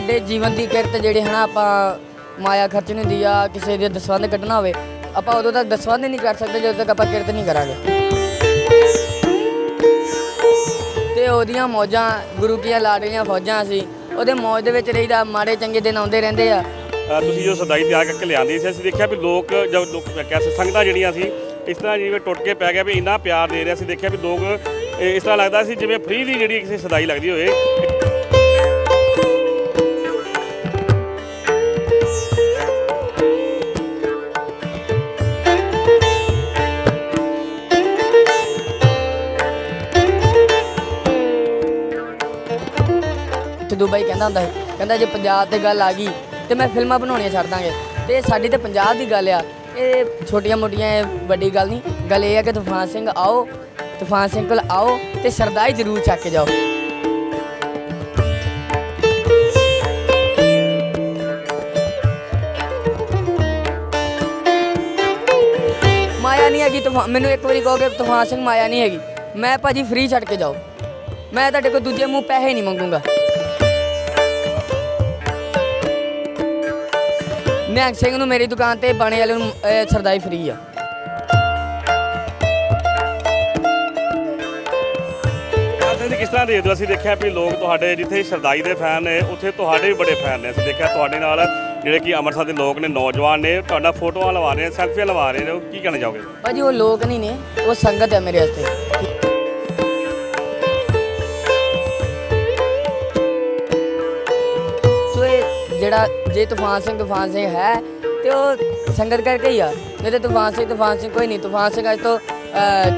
ਸਾਡੇ ਜੀਵਨ ਦੀ ਕਿਰਤ ਜਿਹੜੀ ਹਨਾ ਆਪਾਂ ਮਾਇਆ ਖਰਚਣੀ ਹੁੰਦੀ ਆ, ਕਿਸੇ ਦੇ ਦਸਵੰਧ ਕੱਢਣਾ ਹੋਵੇ, ਆਪਾਂ ਉਦੋਂ ਤੱਕ ਦਸਵੰਧ ਨਹੀਂ ਕਰ ਸਕਦੇ, ਜਦੋਂ ਤੱਕ ਆਪਾਂ ਕਿਰਤ ਨਹੀਂ ਕਰਾਂਗੇ। ਤੇ ਉਹਦੀਆਂ ਮੌਜਾਂ, ਗੁਰੂ ਕੀਆਂ ਲਾਡਲੀਆਂ ਫੌਜਾਂ ਸੀ, ਉਹਦੇ ਮੌਜ ਦੇ ਵਿੱਚ ਰਹੀਦਾ ਮਾੜੇ ਚੰਗੇ ਦਿਨ ਆਉਂਦੇ ਰਹਿੰਦੇ ਆ। ਤੁਸੀਂ ਜੋ ਸਦਾਈ ਤਿਆਰ ਕਰਕੇ ਲਿਆਂਦੀ ਸੀ, ਅਸੀਂ ਦੇਖਿਆ ਵੀ ਲੋਕ ਜਦ ਲੋਕ ਕੈਸੇ ਸੰਗਤਾਂ ਜਿਹੜੀਆਂ ਸੀ, ਇਸ ਤਰ੍ਹਾਂ ਜਿਵੇਂ ਟੁੱਟ ਕੇ ਪੈ ਗਿਆ ਵੀ ਇੰਨਾ ਪਿਆਰ ਦੇ ਰਿਹਾ ਸੀ, ਦੇਖਿਆ ਵੀ ਲੋਕ ਇਸ ਤਰ੍ਹਾਂ ਲੱਗਦਾ ਸੀ ਜਿਵੇਂ ਫ੍ਰੀ ਦੀ ਜਿਹੜੀ ਕਿਸੇ ਸਦਾਈ ਲੱਗਦੀ ਹੋਵੇ ਸਿੱਧੂ ਬਾਈ ਕਹਿੰਦਾ ਹੁੰਦਾ ਸੀ, ਕਹਿੰਦਾ ਜੇ ਪੰਜਾਬ ਤੇ ਗੱਲ ਆ ਗਈ ਤੇ ਮੈਂ ਫਿਲਮਾਂ ਬਣਾਉਣੀਆਂ ਛੱਡ ਦਾਂਗੇ। ਤੇ ਸਾਡੀ ਤੇ ਪੰਜਾਬ ਦੀ ਗੱਲ ਆ। ਇਹ ਛੋਟੀਆਂ ਮੋਟੀਆਂ ਇਹ ਵੱਡੀ ਗੱਲ ਨਹੀਂ, ਗੱਲ ਇਹ ਆ ਕਿ ਤੂਫਾਨ ਸਿੰਘ ਆਓ, ਤੂਫਾਨ ਸਿੰਘ ਕੋਲ ਆਓ ਤੇ ਸਰਦਾਈ ਜ਼ਰੂਰ ਚੱਕ ਕੇ ਜਾਓ। ਮਾਇਆ ਨਹੀਂ ਹੈਗੀ ਤੂਫਾਨ, ਮੈਨੂੰ ਇੱਕ ਵਾਰੀ ਕਹੋਗੇ ਤੂਫਾਨ ਸਿੰਘ ਮਾਇਆ ਨਹੀਂ ਹੈਗੀ। ਮੈਂ ਭਾਜੀ ਫ੍ਰੀ ਛੱਡ ਕੇ ਜਾਓ। ਮੈਂ ਤੁਹਾਡੇ ਕੋਲ ਦੂਜੇ ਮੂੰਹ ਪੈਸੇ ਨਹੀਂ ਮੰਗੂੰਗਾ। ਨਿਹੰਗ ਸਿੰਘ ਨੂੰ ਮੇਰੀ ਦੁਕਾਨ ਤੇ ਬਾਣੇ ਵਾਲੇ ਨੂੰ ਸਰਦਾਈ ਫ੍ਰੀ ਆ। ਅਸੀਂ ਕਿਸ ਤਰ੍ਹਾਂ ਦੇਖਦੇ ਹੋ? ਅਸੀਂ ਦੇਖਿਆ ਵੀ ਲੋਕ ਤੁਹਾਡੇ ਜਿੱਥੇ ਸਰਦਾਈ ਦੇ ਫੈਨ ਨੇ ਉੱਥੇ ਤੁਹਾਡੇ ਵੀ ਬੜੇ ਫੈਨ ਨੇ। ਅਸੀਂ ਦੇਖਿਆ ਤੁਹਾਡੇ ਨਾਲ ਜਿਹੜੇ ਕਿ ਅੰਮ੍ਰਿਤਸਰ ਦੇ ਲੋਕ ਨੇ ਨੌਜਵਾਨ ਨੇ ਤੁਹਾਡਾ ਫੋਟੋਆਂ ਲਵਾ ਰਹੇ ਨੇ ਸੈਲਫੀਆਂ ਲਵਾ ਰਹੇ ਨੇ। ਉਹ ਕੀ ਕਹਿਣਾ ਚਾਹੋਗੇ? ਭਾਜੀ ਉਹ ਲੋਕ ਨਹੀਂ ਨੇ ਉਹ ਸੰਗਤ ਹੈ ਮੇਰੇ ਵਾਸਤੇ। ਜਿਹੜਾ ਜੇ ਤੂਫਾਨ ਸਿੰਘ ਤੂਫਾਨ ਸਿੰਘ ਹੈ ਤੇ ਉਹ ਸੰਗਤ ਕਰਕੇ ਹੀ ਆ। ਨਹੀਂ ਤੇ ਤੂਫਾਨ ਸਿੰਘ ਤੂਫਾਨ ਸਿੰਘ ਕੋਈ ਨਹੀਂ। ਤੂਫਾਨ ਸਿੰਘ ਅੱਜ ਤੋਂ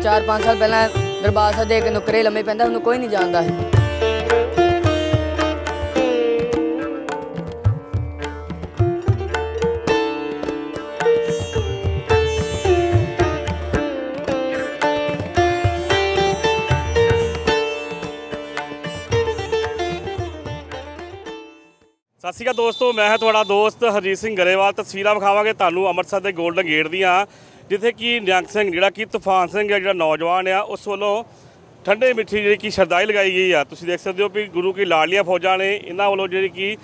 4-5 ਸਾਲ ਪਹਿਲਾਂ ਦਰਬਾਰ ਸਾਹਿਬ ਦੇ ਇੱਕ ਨੁਕਰੇ ਲੰਮੇ ਪੈਂਦਾ, ਉਹਨੂੰ ਕੋਈ ਨਹੀਂ ਜਾਣਦਾ। ਸਤਿ ਸ਼੍ਰੀ ਅਕਾਲ ਦੋਸਤੋ, ਮੈਂ ਹਾਂ ਤੁਹਾਡਾ ਦੋਸਤ ਹਰਜੀਤ ਸਿੰਘ ਗਰੇਵਾਲ। ਤਸਵੀਰਾਂ ਵਿਖਾਵਾਂਗੇ ਤੁਹਾਨੂੰ ਅੰਮ੍ਰਿਤਸਰ ਦੇ 골ਡਨ ਗੇਟ ਦੀਆਂ। ਜਿੱਥੇ ਕਿ ਨਿਹੰਗ ਸਿੰਘ, ਜਿਹੜਾ ਕਿ ਤੂਫਾਨ ਸਿੰਘ ਹੈ, ਜਿਹੜਾ ਨੌਜਵਾਨ ਆ, ਉਸ ਵੱਲੋਂ ਠੰਡੇ ਮਿੱਠੀ ਜਿਹੜੀ ਕਿ ਸ਼ਰਦਾਈ ਲਗਾਈ ਗਈ ਆ। ਤੁਸੀਂ ਦੇਖ ਸਕਦੇ ਹੋ ਕਿ ਗੁਰੂ ਕੀ ਲਾਡਲੀਆਂ ਫੌਜਾਂ ਨੇ ਇਹਨਾਂ ਵੱਲੋਂ ਜਿਹੜੀ ਕਿ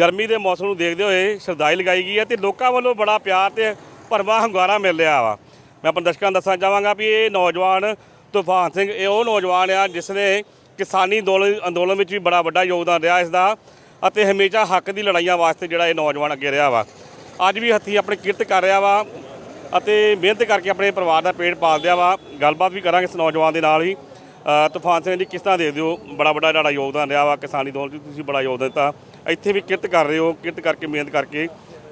ਗਰਮੀ ਦੇ ਮੌਸਮ ਨੂੰ ਦੇਖਦੇ ਹੋਏ ਸ਼ਰਦਾਈ ਲਗਾਈ ਗਈ ਆ ਤੇ ਲੋਕਾਂ ਵੱਲੋਂ ਬੜਾ ਪਿਆਰ ਤੇ ਭਰਵਾਂ ਹੰਗਾਰਾ ਮਿਲ ਰਿਹਾ ਵਾ। ਮੈਂ ਆਪਣੇ ਦਰਸ਼ਕਾਂ ਨੂੰ ਦੱਸਣਾ ਚਾਹਾਂਗਾ ਵੀ ਇਹ ਨੌਜਵਾਨ ਤੂਫਾਨ ਸਿੰਘ, ਇਹ ਉਹ ਨੌਜਵਾਨ ਆ, ਜਿਸ ਨੇ ਕਿਸਾਨੀ ਅੰਦੋਲਨ ਅੰਦੋਲਨ ਵਿੱਚ ਵੀ ਬੜਾ ਵੱਡਾ ਯੋਗਦਾਨ ਰਿਹਾ। ਇਸ ਦਾ ਅਤੇ ਹਮੇਸ਼ਾ ਹੱਕ ਦੀ ਲੜਾਈਆਂ ਵਾਸਤੇ ਜਿਹੜਾ ਇਹ ਨੌਜਵਾਨ ਅੱਗੇ ਰਿਹਾ ਵਾ। ਅੱਜ ਵੀ ਹੱਥੀ ਆਪਣੀ ਕਿਰਤ ਕਰ ਰਿਹਾ ਵਾ ਅਤੇ ਮਿਹਨਤ ਕਰਕੇ ਆਪਣੇ ਪਰਿਵਾਰ ਦਾ ਪੇਟ ਪਾਲਦਿਆ ਵਾ। ਗੱਲਬਾਤ ਵੀ ਕਰਾਂਗੇ ਇਸ ਨੌਜਵਾਨ ਦੇ ਨਾਲ ਹੀ। ਤੂਫਾਨ ਸਿੰਘ ਜੀ ਕਿਸ਼ਤਾਂ ਦੇ ਦਿਓ ਬੜਾ ਵੱਡਾ ਤੁਹਾਡਾ ਯੋਗਦਾਨ ਰਿਹਾ ਵਾ ਕਿਸਾਨੀ ਦੌਲਤ 'ਚ, ਤੁਸੀਂ ਬੜਾ ਯੋਗਦਾਨ ਦਿੱਤਾ। ਇੱਥੇ ਵੀ ਕਿਰਤ ਕਰ ਰਹੇ ਹੋ, ਕਿਰਤ ਕਰਕੇ, ਮਿਹਨਤ ਕਰਕੇ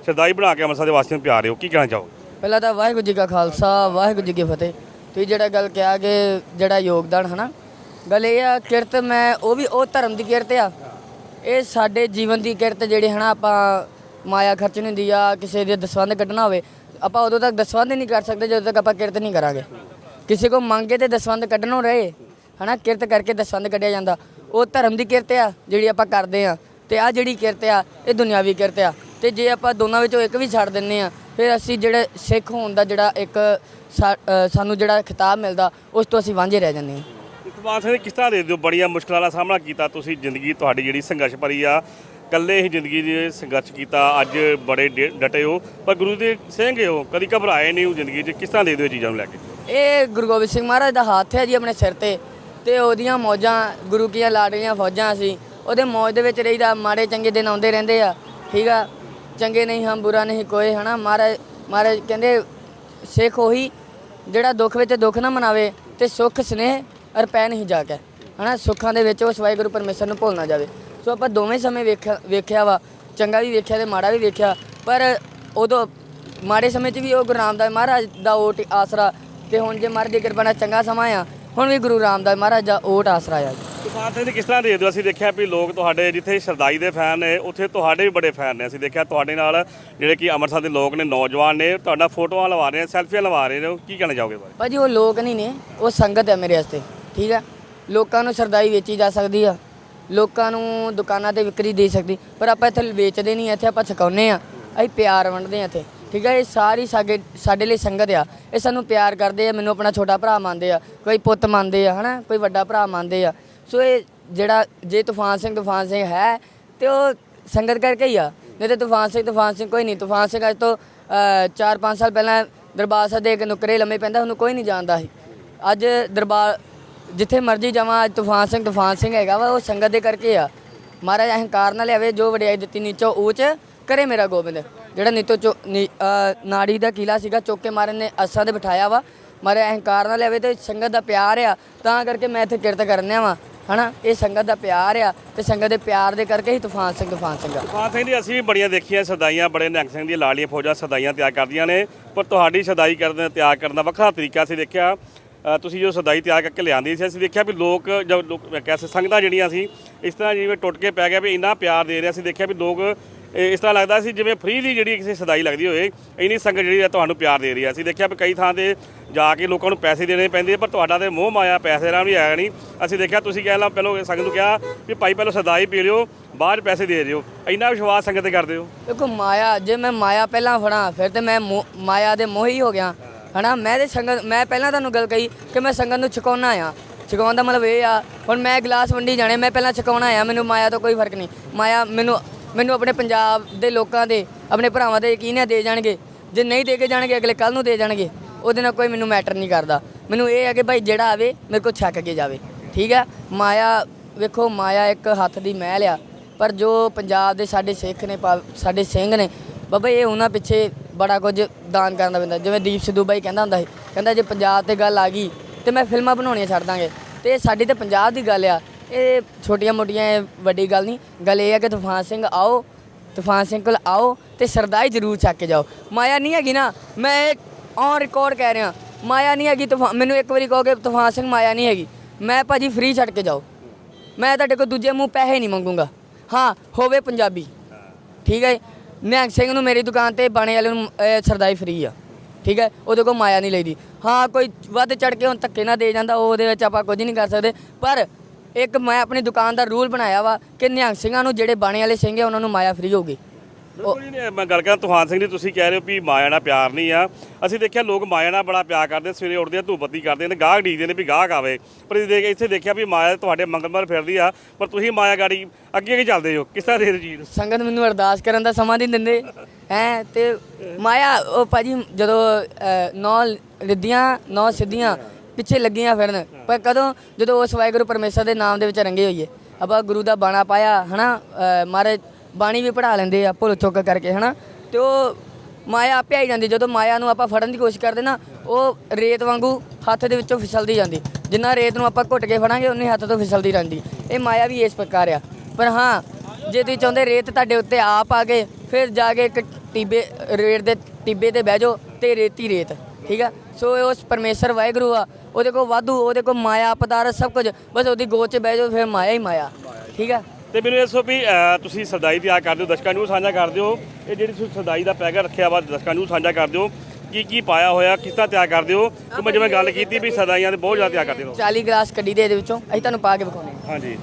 ਸ਼ਰਦਾਈ ਬਣਾ ਕੇ ਅੰਮ੍ਰਿਤਸਰ ਦੇ ਵਾਸੀਆਂ ਨੂੰ ਪਿਆਰ ਰਹੇ ਹੋ ਕੀ ਕਹਿਣਾ ਚਾਹੋਗੇ? ਪਹਿਲਾਂ ਤਾਂ ਵਾਹਿਗੁਰੂ ਜੀ ਕਾ ਖਾਲਸਾ, ਵਾਹਿਗੁਰੂ ਜੀ ਕੀ ਫਤਿਹ। ਤੁਸੀਂ ਜਿਹੜਾ ਗੱਲ ਕਿਹਾ ਕਿ ਜਿਹੜਾ ਯੋਗਦਾਨ ਹਨਾ, ਗੱਲ ਇਹ ਆ, ਕਿਰਤ ਮੈਂ, ਉਹ ਵੀ ਉਹ ਧਰਮ ਦੀ ਕਿਰਤ ਆ। ਇਹ ਸਾਡੇ ਜੀਵਨ ਦੀ ਕਿਰਤ ਜਿਹੜੀ ਹਨਾ, ਆਪਾਂ ਮਾਇਆ ਖਰਚਣੀ ਹੁੰਦੀ ਆ, ਕਿਸੇ ਦੇ ਦਸਵੰਧ ਕੱਢਣਾ ਹੋਵੇ, ਆਪਾਂ ਉਦੋਂ ਤੱਕ ਦਸਵੰਧ ਹੀ ਨਹੀਂ ਕਰ ਸਕਦੇ, ਜਦੋਂ ਤੱਕ ਆਪਾਂ ਕਿਰਤ ਨਹੀਂ ਕਰਾਂਗੇ। ਕਿਸੇ ਕੋ ਮੰਗੇ ਤੇ ਦਸਵੰਧ ਕੱਢਣੋਂ ਰਹੇ, ਹਨਾ, ਕਿਰਤ ਕਰਕੇ ਦਸਵੰਧ ਕੱਢਿਆ ਜਾਂਦਾ। ਉਹ ਧਰਮ ਦੀ ਕਿਰਤ ਆ, ਜਿਹੜੀ ਆਪਾਂ ਕਰਦੇ ਆ। ਤੇ ਆ ਜਿਹੜੀ ਕਿਰਤ ਆ, ਇਹ ਦੁਨਿਆਵੀ ਕਿਰਤ ਆ। ਤੇ ਜੇ ਆਪਾਂ ਦੋਨਾਂ ਵਿੱਚੋਂ ਇੱਕ ਵੀ ਛੱਡ ਦਿੰਨੇ ਆ, ਫਿਰ ਅਸੀਂ ਜਿਹੜੇ ਸਿੱਖ ਹੋਣ ਦਾ ਜਿਹੜਾ ਇੱਕ ਸਾ- ਸਾਨੂੰ ਜਿਹੜਾ ਖਿਤਾਬ ਮਿਲਦਾ, ਉਸ ਤੋਂ ਅਸੀਂ ਵਾਂਝੇ ਰਹਿ ਜਾਂਦੇ ਹਾਂ ਤੂਫਾਨ ਸਿੰਘ, ਕਿਸ ਤਰ੍ਹਾਂ ਦੇ ਦਿਓ ਬੜੀਆਂ ਮੁਸ਼ਕਲਾਂ ਦਾ ਸਾਹਮਣਾ ਕੀਤਾ ਤੁਸੀਂ ਜ਼ਿੰਦਗੀ ਤੁਹਾਡੀ ਜਿਹੜੀ ਸੰਘਰਸ਼ ਭਰੀ ਆ? ਇਕੱਲੇ ਹੀ ਜ਼ਿੰਦਗੀ ਦੇ ਸੰਘਰਸ਼ ਕੀਤਾ, ਅੱਜ ਬੜੇ ਡੇ- ਡਟੇ ਹੋ। ਪਰ ਗੁਰੂ ਦੇ ਸਿੰਘ ਹੋ ਕਦੀ ਘਬਰਾਏ ਨਹੀਂ ਹੋ ਜ਼ਿੰਦਗੀ 'ਚ, ਕਿਸ ਤਰ੍ਹਾਂ ਦੇ ਦਿਓ ਇਹ ਚੀਜ਼ਾਂ ਨੂੰ ਲੈ ਕੇ? ਇਹ ਗੁਰੂ ਗੋਬਿੰਦ ਸਿੰਘ ਮਹਾਰਾਜ ਦਾ ਹੱਥ ਹੈ ਜੀ ਆਪਣੇ ਸਿਰ ਤੇ ਤੇ ਉਹਦੀਆਂ ਮੌਜਾਂ, ਗੁਰੂ ਕੀਆਂ ਲਾਡਲੀਆਂ ਫੌਜਾਂ ਸੀ ਉਹਦੇ ਮੌਜ ਦੇ ਵਿੱਚ ਰਹੀਦਾ, ਮਾੜੇ ਚੰਗੇ ਦਿਨ ਆਉਂਦੇ ਰਹਿੰਦੇ ਆ, ਠੀਕ ਆ? ਚੰਗੇ ਨਹੀਂ ਹਮ, ਬੁਰਾ ਨਹੀਂ ਕੋਈ, ਹਨਾ? ਮਹਾਰਾਜ ਮਹਾਰਾਜ ਕਹਿੰਦੇ, ਸਿੱਖ ਉਹੀ ਜਿਹੜਾ ਦੁੱਖ ਵਿੱਚ ਦੁੱਖ ਨਾ ਮਨਾਵੇ ਤੇ ਸੁੱਖ, ਸਨੇਹ ਅਰ ਪੈ ਨਹੀਂ ਜਾ ਕੇ। ਹਨਾ ਸੁੱਖਾਂ ਦੇ ਵਿੱਚ ਉਸ ਵਾਹਿਗੁਰੂ ਪਰਮੇਸ਼ਰ ਨੂੰ ਭੁੱਲ ਨਾ ਜਾਵੇ। ਸੋ ਆਪਾਂ ਦੋਵੇਂ ਸਮੇਂ ਵੇਖਿਆ ਵੇਖਿਆ ਵਾ ਚੰਗਾ ਵੀ ਵੇਖਿਆ ਤੇ ਮਾੜਾ ਵੀ ਵੇਖਿਆ ਪਰ ਉਦੋਂ ਮਾੜੇ ਸਮੇਂ 'ਚ ਵੀ ਉਹ ਗੁਰੂ ਰਾਮਦਾਸ ਮਹਾਰਾਜ ਦਾ ਓਟ ਆਸਰਾ ਤੇ ਹੁਣ ਜੇ ਮਹਾਰਾਜ ਦੀ ਕਿਰਪਾ ਨਾਲ ਚੰਗਾ ਸਮਾਂ ਆ ਹੁਣ ਵੀ ਗੁਰੂ ਰਾਮਦਾਸ ਮਹਾਰਾਜ ਦਾ ਓਟ ਆਸਰਾ ਆ। ਤੂਫਾਨ ਜੀ ਕਿਸ ਤਰ੍ਹਾਂ ਦੇਖਦੇ ਹੋ? ਅਸੀਂ ਦੇਖਿਆ ਵੀ ਲੋਕ ਤੁਹਾਡੇ ਜਿੱਥੇ ਸਰਦਾਈ ਦੇ ਫੈਨ ਨੇ ਉੱਥੇ ਤੁਹਾਡੇ ਵੀ ਬੜੇ ਫੈਨ ਨੇ। ਅਸੀਂ ਦੇਖਿਆ ਤੁਹਾਡੇ ਨਾਲ ਜਿਹੜੇ ਕਿ ਅੰਮ੍ਰਿਤਸਰ ਦੇ ਲੋਕ ਨੇ ਨੌਜਵਾਨ ਨੇ ਤੁਹਾਡਾ ਫੋਟੋਆਂ ਲਵਾ ਰਹੇ ਨੇ ਸੈਲਫੀਆਂ ਲਵਾ ਰਹੇ ਨੇ। ਉਹ ਕੀ ਕਹਿਣਾ ਚਾਹੋਗੇ ਬਾਰੇ? ਭਾਜੀ ਉਹ ਲੋਕ ਨਹੀਂ ਨੇ ਉਹ ਸੰਗਤ ਹੈ ਮੇਰੇ ਵਾਸਤੇ। ਠੀਕ ਆ ਲੋਕਾਂ ਨੂੰ ਸਰਦਾਈ ਵੇਚੀ ਜਾ ਸਕਦੀ ਆ। ਲੋਕਾਂ ਨੂੰ ਦੁਕਾਨਾਂ ਤੇ ਵਿਕਰੀ ਦੇ ਸਕਦੀ। ਪਰ ਆਪਾਂ ਇੱਥੇ ਵੇਚਦੇ ਨਹੀਂ, ਇੱਥੇ ਆਪਾਂ ਛਕਾਉਂਦੇ ਆ ਅਸੀਂ ਪਿਆਰ ਵੰਡਦੇ ਆ ਇੱਥੇ। ਠੀਕ ਆ ਇਹ ਸਾਰੀ ਸਾਡੇ ਸਾਡੇ ਲਈ ਸੰਗਤ ਆ। ਇਹ ਸਾਨੂੰ ਪਿਆਰ ਕਰਦੇ ਆ, ਮੈਨੂੰ ਆਪਣਾ ਛੋਟਾ ਭਰਾ ਮੰਨਦੇ ਆ। ਕੋਈ ਪੁੱਤ ਮੰਨਦੇ ਆ, ਹਨਾ? ਕੋਈ ਵੱਡਾ ਭਰਾ ਮੰਨਦੇ ਆ। ਸੋ ਇਹ ਜਿਹੜਾ, ਜੇ ਤੂਫਾਨ ਸਿੰਘ ਤੂਫਾਨ ਸਿੰਘ ਹੈ, ਤੇ ਉਹ ਸੰਗਤ ਕਰਕੇ ਹੀ ਆ। ਨਹੀਂ ਤੇ ਤੂਫਾਨ ਸਿੰਘ ਤੂਫਾਨ ਸਿੰਘ ਕੋਈ ਨਹੀਂ। ਤੂਫਾਨ ਸਿੰਘ ਅੱਜ ਤੋਂ 4-5 ਸਾਲ ਪਹਿਲਾਂ ਦਰਬਾਰ ਸਾਹਿਬ ਦੇ ਇੱਕ ਨੁਕਰੇ ਲੰਮੇ ਪੈਂਦਾ, ਉਹਨੂੰ ਕੋਈ ਨਹੀਂ ਜਾਣਦਾ ਸੀ। ਅੱਜ ਦਰਬਾਰ ਜਿੱਥੇ ਮਰਜ਼ੀ ਜਾਵਾਂ, ਅੱਜ ਤੂਫਾਨ ਸਿੰਘ ਤੂਫਾਨ ਸਿੰਘ ਹੈਗਾ ਵਾ, ਉਹ ਸੰਗਤ ਦੇ ਕਰਕੇ ਆ। ਮਹਾਰਾਜ ਅਹੰਕਾਰ ਨਾਲ ਲਿਆਵੇ, ਜੋ ਵਡਿਆਈ ਦਿੱਤੀ ਨੀਚੋ ਊਚ ਕਰੇ ਮੇਰਾ ਗੋਬਿੰਦ। ਜਿਹੜਾ ਨੀਤੋ ਚੋ ਨੀ- ਨਾੜੀ ਦਾ ਕਿਲਾ ਸੀਗਾ, ਚੁੱਕ ਕੇ ਮਾਰਨ ਨੇ ਅਸਾਂ ਦੇ ਬਿਠਾਇਆ ਵਾ। ਮਾਰੇ ਅਹੰਕਾਰ ਨਾਲ ਲਿਆਵੇ ਤੇ ਸੰਗਤ ਦਾ ਪਿਆਰ ਆ, ਤਾਂ ਕਰਕੇ ਮੈਂ ਇੱਥੇ ਕਿਰਤ ਕਰਨਿਆ ਵਾ, ਹਨਾ? ਇਹ ਸੰਗਤ ਦਾ ਪਿਆਰ ਆ ਤੇ ਸੰਗਤ ਦੇ ਪਿਆਰ ਦੇ ਕਰਕੇ ਹੀ ਤੂਫਾਨ ਸਿੰਘ ਤੂਫਾਨ ਸਿੰਘ ਆ। ਤੂਫਾਨ ਸਿੰਘ ਦੀ ਅਸੀਂ ਵੀ ਬੜੀਆਂ ਦੇਖੀਆਂ ਸਦਾਈਆਂ, ਬੜੇ ਨਿਹੰਗ ਸਿੰਘ ਦੀਆਂ ਲਾਲੀਆਂ ਫੌਜਾਂ ਸਦਾਈਆਂ ਤਿਆਰ ਕਰਦੀਆਂ ਨੇ, ਪਰ ਤੁਹਾਡੀ ਸਦਾਈ ਕਰਨ ਤਿਆਰ ਕਰਨ ਦਾ ਵੱਖਰਾ ਤਰੀਕਾ ਅਸੀਂ ਦੇਖਿਆ। ਤੁਸੀਂ ਜੋ ਸਦਾਈ ਤਿਆਰ ਕਰਕੇ ਲਿਆਂਦੀ ਸੀ, ਅਸੀਂ ਦੇਖਿਆ ਵੀ ਲੋਕ ਜਦ ਲੋਕ ਕੈਸੇ ਸੰਗਤਾਂ ਜਿਹੜੀਆਂ ਸੀ, ਇਸ ਤਰ੍ਹਾਂ ਜਿਵੇਂ ਟੁੱਟ ਕੇ ਪੈ ਗਿਆ ਵੀ ਇੰਨਾ ਪਿਆਰ ਦੇ ਰਿਹਾ ਸੀ, ਦੇਖਿਆ ਵੀ ਲੋਕ ਇਸ ਤਰ੍ਹਾਂ ਲੱਗਦਾ ਸੀ ਜਿਵੇਂ ਫ੍ਰੀ ਦੀ ਜਿਹੜੀ ਕਿਸੇ ਸਦਾਈ ਲੱਗਦੀ ਹੋਵੇ, ਇੰਨੀ ਸੰਗਤ ਜਿਹੜੀ ਹੈ ਤੁਹਾਨੂੰ ਪਿਆਰ ਦੇ ਰਹੀ ਹੈ। ਅਸੀਂ ਦੇਖਿਆ ਵੀ ਕਈ ਥਾਂ ਤੇ ਜਾ ਕੇ ਲੋਕਾਂ ਨੂੰ ਪੈਸੇ ਦੇਣੇ ਪੈਂਦੇ, ਪਰ ਤੁਹਾਡਾ ਤੇ ਮੋਹ ਮਾਇਆ ਪੈਸੇ ਨਾਲ ਵੀ ਆਇਆ ਨਹੀਂ। ਅਸੀਂ ਦੇਖਿਆ, ਤੁਸੀਂ ਕਹਿ ਪਹਿਲਾਂ ਸੰਗਤ ਨੂੰ ਕਿਹਾ ਵੀ ਭਾਈ ਪਹਿਲਾਂ ਸਦਾਈ ਪੀ ਲਿਓ, ਬਾਅਦ 'ਚ ਪੈਸੇ ਦੇ ਦਿਓ। ਇੰਨਾ ਵਿਸ਼ਵਾਸ ਸੰਗਤ ਤੇ ਕਰਦੇ ਹੋ? ਦੇਖੋ ਮਾਇਆ, ਜੇ ਮੈਂ ਮਾਇਆ ਪਹਿਲਾਂ ਫੜਾਂ, ਫਿਰ ਤੇ ਮੈਂ ਮੋਹ- ਮਾਇਆ ਦੇ ਮੋਹੀ ਹੋ ਗਿਆ। ਹਨਾ? ਮੈਂ ਤੇ ਸੰਗਤ ਮੈਂ ਪਹਿਲਾਂ ਤੁਹਾਨੂੰ ਗੱਲ ਕਹੀ ਕਿ ਮੈਂ ਸੰਗਤ ਨੂੰ ਛਕਾਉਣਾ ਆ। ਛਕਾਉਣ ਦਾ ਮਤਲਬ ਇਹ ਆ, ਹੁਣ ਮੈਂ ਗਲਾਸ ਵੰਡੀ ਜਾਣੇ, ਮੈਂ ਪਹਿਲਾਂ ਛਕਾਉਣਾ ਆ, ਮੈਨੂੰ ਮਾਇਆ ਤੋਂ ਕੋਈ ਫ਼ਰਕ ਨਹੀਂ। ਮਾਇਆ ਮੈਨੂੰ ਮੈਨੂੰ ਆਪਣੇ ਪੰਜਾਬ ਦੇ ਲੋਕਾਂ ਦੇ, ਆਪਣੇ ਭਰਾਵਾਂ ਦੇ ਯਕੀਨ ਹੈ ਦੇ ਜਾਣਗੇ। ਜੇ ਨਹੀਂ ਦੇ ਕੇ ਜਾਣਗੇ, ਅਗਲੇ ਕੱਲ ਨੂੰ ਦੇ ਜਾਣਗੇ। ਉਹਦੇ ਨਾਲ ਕੋਈ ਮੈਨੂੰ ਮੈਟਰ ਨਹੀਂ ਕਰਦਾ। ਮੈਨੂੰ ਇਹ ਹੈ ਕਿ ਭਾਈ ਜਿਹੜਾ ਆਵੇ, ਮੇਰੇ ਕੋਲ ਛੱਕ ਕੇ ਜਾਵੇ। ਠੀਕ ਹੈ ਮਾਇਆ, ਵੇਖੋ, ਮਾਇਆ ਇੱਕ ਹੱਥ ਦੀ ਮਹਿਲ ਆ। ਪਰ ਜੋ ਪੰਜਾਬ ਦੇ ਸਾਡੇ ਸਿੱਖ ਨੇ, ਪਾ- ਸਾਡੇ ਸਿੰਘ ਨੇ, ਬਾਬਾ ਇਹ ਉਹਨਾਂ ਪਿੱਛੇ ਬੜਾ ਕੁਝ ਦਾਨ ਕਰਨਾ ਪੈਂਦਾ ਜਿਵੇਂ ਦੀਪ ਸਿੱਧੂ ਬਾਈ ਕਹਿੰਦਾ ਹੁੰਦਾ ਸੀ, ਕਹਿੰਦਾ ਜੇ ਪੰਜਾਬ ਤੇ ਗੱਲ ਆ ਗਈ ਤੇ ਮੈਂ ਫਿਲਮਾਂ ਬਣਾਉਣੀਆਂ ਛੱਡ ਦਾਂਗੇ। ਤੇ ਸਾਡੀ ਤੇ ਪੰਜਾਬ ਦੀ ਗੱਲ ਆ। ਇਹ ਛੋਟੀਆਂ ਮੋਟੀਆਂ ਇਹ ਵੱਡੀ ਗੱਲ ਨਹੀਂ। ਗੱਲ ਇਹ ਆ ਕਿ ਤੂਫਾਨ ਸਿੰਘ ਆਓ, ਤੂਫਾਨ ਸਿੰਘ ਕੋਲ ਆਓ ਤੇ ਸਰਦਾਈ ਜ਼ਰੂਰ ਚੱਕ ਕੇ ਜਾਓ। ਮਾਇਆ ਨਹੀਂ ਹੈਗੀ ਨਾ, ਮੈਂ ਔਨ ਰਿਕਾਰਡ ਕਹਿ ਰਿਹਾ। ਮਾਇਆ ਨਹੀਂ ਹੈਗੀ ਤੂਫਾਨ, ਮੈਨੂੰ ਇੱਕ ਵਾਰੀ ਕਹੋਗੇ ਤੂਫਾਨ ਸਿੰਘ ਮਾਇਆ ਨਹੀਂ ਹੈਗੀ। ਮੈਂ ਭਾਜੀ ਫ੍ਰੀ ਛੱਡ ਕੇ ਜਾਓ। ਮੈਂ ਤੁਹਾਡੇ ਕੋਲ ਦੂਜੇ ਮੂੰਹ ਪੈਸੇ ਨਹੀਂ ਮੰਗੂੰਗਾ। ਹਾਂ, ਹੋਵੇ ਪੰਜਾਬੀ। ਠੀਕ ਹੈ ਨਿਹੰਗ ਸਿੰਘ ਨੂੰ ਮੇਰੀ ਦੁਕਾਨ ਤੇ ਬਾਣੇ ਵਾਲੇ ਨੂੰ ਸਰਦਾਈ ਫ੍ਰੀ ਆ। ਠੀਕ ਹੈ? ਉਹਦੇ ਕੋਲ ਮਾਇਆ ਨਹੀਂ ਲਈਦੀ। ਹਾਂ, ਕੋਈ ਵੱਧ ਚੜ ਕੇ ਹੁਣ ਧੱਕੇ ਨਾ ਦੇ ਜਾਂਦਾ, ਉਹਦੇ ਵਿੱਚ ਆਪਾਂ ਕੁਝ ਨਹੀਂ ਕਰ ਸਕਦੇ। ਪਰ ਇੱਕ ਮੈਂ ਆਪਣੀ ਦੁਕਾਨ ਦਾ ਰੂਲ ਬਣਾਇਆ ਵਾ ਕਿ ਨਿਹੰਗ ਸਿੰਘਾਂ ਨੂੰ ਜਿਹੜੇ ਬਾਣੇ ਵਾਲੇ ਸਿੰਘ ਆ, ਉਹਨਾਂ ਨੂੰ ਮਾਇਆ ਫ੍ਰੀ ਹੋਊਗੀ। ਬਿਲਕੁਲ ਜੀ ਨੇ- ਮੈਂ ਗੱਲ ਕਰਾਂ ਤੂਫਾਨ ਸਿੰਘ ਜੀ ਤੁਸੀਂ ਕਹਿ ਰਹੇ ਹੋ ਵੀ ਮਾਇਆ ਨਾਲ ਪਿਆਰ ਨਹੀਂ ਆ। ਅਸੀਂ ਦੇਖਿਆ ਲੋਕ ਮਾਇਆ ਨਾਲ ਬੜਾ ਪਿਆਰ ਕਰਦੇ ਸਵੇਰੇ ਉੱਠਦੇ ਆ ਧੂਪ ਬੱਤੀ ਕਰਦੇ ਨੇ ਗਾਹਕ ਡੀਕਦੇ ਨੇ ਵੀ ਗਾਹਕ ਆਵੇ। ਪਰ ਇਹ ਦੇਖ ਇੱਥੇ ਦੇਖਿਆ ਵੀ ਮਾਇਆ ਤੁਹਾਡੇ ਮੰਗਲਮਰ ਫਿਰਦੀ ਆ ਪਰ ਤੁਸੀਂ ਮਾਇਆ ਗਾੜੀ ਅੱਗੇ ਅੱਗੇ ਚੱਲਦੇ ਹੋ। ਕਿਸ ਤਰ੍ਹਾਂ ਦੇ ਰਹੇ ਸੰਗਤ ਮੈਨੂੰ ਅਰਦਾਸ ਕਰਨ ਦਾ ਸਮਾਂ ਨਹੀਂ ਦਿੰਦੇ। ਹੈ ਤੇ ਮਾਇਆ ਉਹ ਭਾਜੀ ਜਦੋਂ ਨੌ ਰਿੱਧੀਆਂ ਨੌ ਸਿੱਧੀਆਂ ਪਿੱਛੇ ਲੱਗੀਆਂ ਫਿਰਨ ਪਰ ਕਦੋਂ? ਜਦੋਂ ਉਸ ਵਾਹਿਗੁਰੂ ਪਰਮੇਸ਼ਰ ਦੇ ਨਾਮ ਦੇ ਵਿੱਚ ਰੰਗੇ ਹੋਈਏ। ਆਪਾਂ ਗੁਰੂ ਦਾ ਬਾਣਾ ਪਾਇਆ ਹਨਾ? ਮਹਾਰਾਜ ਬਾਣੀ ਵੀ ਪੜਾ ਲੈਂਦੇ ਆ, ਭੁੱਲ ਚੁੱਕ ਕਰਕੇ, ਹਨਾ? ਤੇ ਉਹ ਮਾਇਆ ਆਪੇ ਆਈ ਜਾਂਦੀ, ਜਦੋਂ ਮਾਇਆ ਨੂੰ ਆਪਾਂ ਫੜਨ ਦੀ ਕੋਸ਼ਿਸ਼ ਕਰਦੇ ਨਾ, ਉਹ ਰੇਤ ਵਾਂਗੂ ਹੱਥ ਦੇ ਵਿੱਚੋਂ ਫਿਸਲਦੀ ਜਾਂਦੀ। ਜਿੰਨਾ ਰੇਤ ਨੂੰ ਆਪਾਂ ਘੁੱਟ ਕੇ ਫੜਾਂਗੇ, ਉਨੀ ਹੱਥ ਤੋਂ ਫਿਸਲਦੀ ਰਹਿੰਦੀ। ਇਹ ਮਾਇਆ ਵੀ ਇਸ ਪ੍ਰਕਾਰ ਆ। ਪਰ ਹਾਂ, ਜੇ ਤੁਸੀਂ ਚਾਹੁੰਦੇ ਰੇਤ ਤੁਹਾਡੇ ਉੱਤੇ ਆਪ ਆ ਗਏ, ਫਿਰ ਜਾ ਕੇ ਇੱਕ ਟਿੱਬੇ, ਰੇਤ ਦੇ ਟਿੱਬੇ ਤੇ ਬਹਿ ਜਾਓ ਤੇ ਰੇਤੀ ਰੇਤ, ਠੀਕ ਆ? ਸੋ ਇਹ ਉਸ ਪਰਮੇਸ਼ਰ ਵਾਹਿਗੁਰੂ ਆ। ਉਹਦੇ ਕੋਲ ਵਾਧੂ, ਉਹਦੇ ਕੋਲ ਮਾਇਆ ਪਦਾਰਥ ਸਭ ਕੁਝ। ਬਸ ਉਹਦੀ ਗੋਦ 'ਚ ਬਹਿ ਜਾਓ, ਫਿਰ ਮਾਇਆ ਹੀ ਮਾਇਆ, ਠੀਕ ਆ? ਤੇ ਮੈਨੂੰ ਇਹ ਦੱਸੋ ਵੀ ਤੁਸੀਂ ਸਦਾਈ ਤਿਆਰ ਕਰਦੇ ਹੋ ਦਰਸ਼ਕਾਂ ਨੂੰ ਸਾਂਝਾ ਕਰਦੇ ਹੋ। ਇਹ ਜਿਹੜੀ ਤੁਸੀਂ ਸਦਾਈ ਦਾ ਪੈਕਟ ਰੱਖਿਆ ਵਾ ਦਰਸ਼ਕਾਂ ਨੂੰ ਸਾਂਝਾ ਕਰਦੇ ਹੋ। ਕੀ ਕੀ ਪਾਇਆ ਹੋਇਆ ਕਿਸ ਤਰ੍ਹਾਂ ਤਿਆਰ ਕਰਦੇ ਹੋ? ਕਿ ਮੈਂ ਜਿਵੇਂ ਗੱਲ ਕੀਤੀ ਵੀ ਸਦਾਈਆਂ ਦੇ ਬਹੁਤ ਜ਼ਿਆਦਾ ਤਿਆਰ ਕਰਦੇ ਹੋ। 40 ਗਲਾਸ ਕੱਢੀ ਦੇ ਇਹਦੇ ਵਿੱਚੋਂ ਅਸੀਂ ਤੁਹਾਨੂੰ ਪਾ ਕੇ ਵਿਖਾਉਣੇ ਆ। ਹਾਂਜੀ।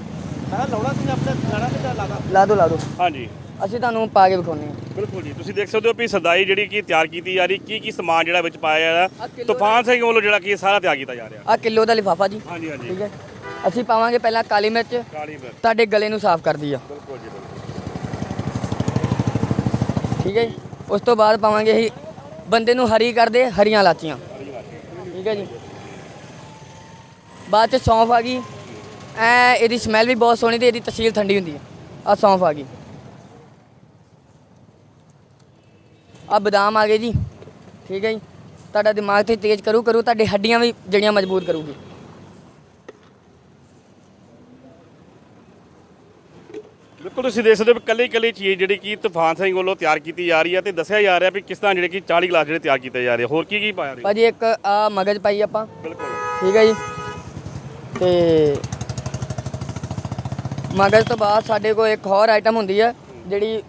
ਲਾ ਦੋ? ਲਾ ਦੋ ਹਾਂਜੀ। ਅਸੀਂ ਤੁਹਾਨੂੰ ਪਾ ਕੇ ਵਿਖਾਉਣੇ ਆ ਬਿਲਕੁਲ ਜੀ। ਤੁਸੀਂ ਦੇਖ ਸਕਦੇ ਹੋ ਵੀ ਸਦਾਈ ਜਿਹੜੀ ਕੀ ਤਿਆਰ ਕੀਤੀ ਜਾ ਰਹੀ ਕੀ ਕੀ ਸਮਾਨ ਜਿਹੜਾ ਵਿੱਚ ਪਾਇਆ ਜਾ ਰਿਹਾ। ਤੂਫਾਨ ਸਿੰਘ ਵੱਲੋਂ ਜਿਹੜਾ ਕੀ ਇਹ ਸਾਰਾ ਤਿਆਰ ਕੀਤਾ ਜਾ ਰਿਹਾ। ਆ ਕਿਲੋ ਦਾ ਲਿਫਾਫਾ ਜੀ। ਹਾਂਜੀ ਹਾਂਜੀ। ਠੀਕ ਹੈ। ਅਸੀਂ ਪਾਵਾਂਗੇ ਪਹਿਲਾਂ ਕਾਲੀ ਮਿਰਚ। ਕਾਲੀ ਮਿਰਚ। ਤੁਹਾਡੇ ਗਲੇ ਨੂੰ ਸਾਫ਼ ਕਰਦੀ ਆ। ਬਿਲਕੁਲ ਜੀ ਬਿਲਕੁਲ। ਠੀਕ ਹੈ ਜੀ? ਉਸ ਤੋਂ ਬਾਅਦ ਪਾਵਾਂਗੇ ਅਸੀਂ ਬੰਦੇ ਨੂੰ ਹਰੀ ਕਰਦੇ ਹਰੀਆਂ ਲਾਚੀਆਂ ਠੀਕ ਹੈ ਜੀ? ਬਾਅਦ ਚ ਸੌਂਫ ਆ ਗਈ। ਐ ਇਹਦੀ ਸਮੈਲ ਵੀ ਬਹੁਤ ਸੋਹਣੀ ਤੇ ਇਹਦੀ ਤਸੀਲ ਠੰਡੀ ਹੁੰਦੀ ਹੈ ਆ ਸੌਂਫ ਆ ਗਈ। ਆ ਬਦਾਮ ਆ ਗਏ ਜੀ। ਠੀਕ ਹੈ ਜੀ? ਤੁਹਾਡਾ ਦਿਮਾਗ ਤੇ ਤੇਜ਼ ਕਰੂ ਕਰੂ ਤੁਹਾਡੀ ਹੱਡੀਆਂ ਵੀ ਜਿਹੜੀਆਂ ਮਜ਼ਬੂਤ ਕਰੂਗੀ। ਬਿਲਕੁਲ ਤੁਸੀਂ ਦੇਖ ਸਕਦੇ ਹੋ ਕੱਲੀ ਕੱਲੀ ਚੀਜ਼ ਜਿਹੜੀ ਕੀ ਤੂਫਾਨ ਸਿੰਘ ਵੱਲੋਂ ਤਿਆਰ ਕੀਤੀ ਜਾ ਰਹੀ ਹੈ ਤੇ ਦੱਸਿਆ ਜਾ ਰਿਹਾ ਵੀ ਕਿਸ ਤਰ੍ਹਾਂ ਜਿਹੜੇ ਕੀ 40 ਗਲਾਸ ਜਿਹੜੇ ਤਿਆਰ ਕੀਤੇ ਜਾ ਰਹੇ। ਹੋਰ ਕੀ ਕੀ ਪਾਇਆ ਰਹੇ ਭਾਜੀ ਇੱਕ ਆ ਮਗਜ ਪਾਈ ਆਪਾਂ। ਬਿਲਕੁਲ। ਠੀਕ ਹੈ ਜੀ। ਤੇ ਮਗਜ਼ ਤੋਂ ਬਾਅਦ ਸਾਡੇ ਕੋਲ ਇੱਕ ਹੋਰ ਆਈਟਮ ਹੁੰਦੀ ਹੈ ਜਿਹੜੀ